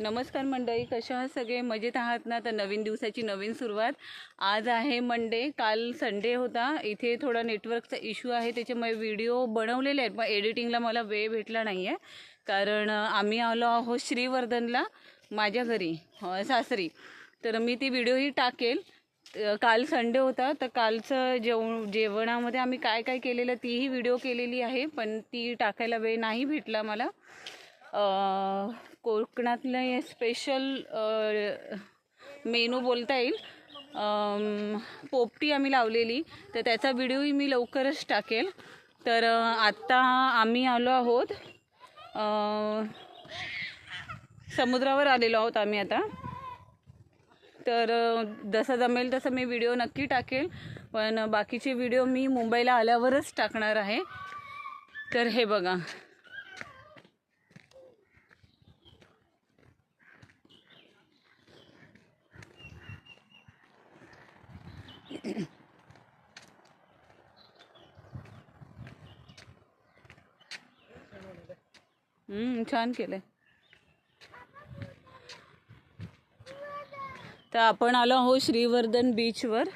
नमस्कार मंडळी कशा आहात सगळे? मजेत आहात ना? तर नवीन दिवसाची नवीन सुरुवात. आज आहे मंडे काल संडे होता. इथे थोडा नेटवर्कचा इश्यू आहे. त्याच्यामुळे व्हिडिओ बनवलेले आहेत. पण एडिटिंगला मला वेळ भेटला नाही आहे कारण आम्ही आलो आहोत श्रीवर्धनला माझ्या घरी सासरी. तर मी ती व्हिडिओही टाकेल. काल संडे होता. तर कालचं जेव जेवणामध्ये आम्ही काय काय केलेलं तीही व्हिडिओ केलेली आहे. पण ती टाकायला वेळ नाही भेटला मला. कोकणातले स्पेशल मेनू बोलता येईल. पोपटी आम्ही लावलेली. तर त्याचा व्हिडिओही मी लवकरच टाकेल. तर आत्ता आम्ही आलो आहोत. समुद्रावर आलेलो आहोत आम्ही आता. तर जसं जमेल तसं मी व्हिडिओ नक्की टाकेल. पण बाकीचे व्हिडिओ मी मुंबईला आल्यावरच टाकणार आहे. तर हे बघा. छान केलंय. तर आपण आलो आहोत श्रीवर्धन बीचवर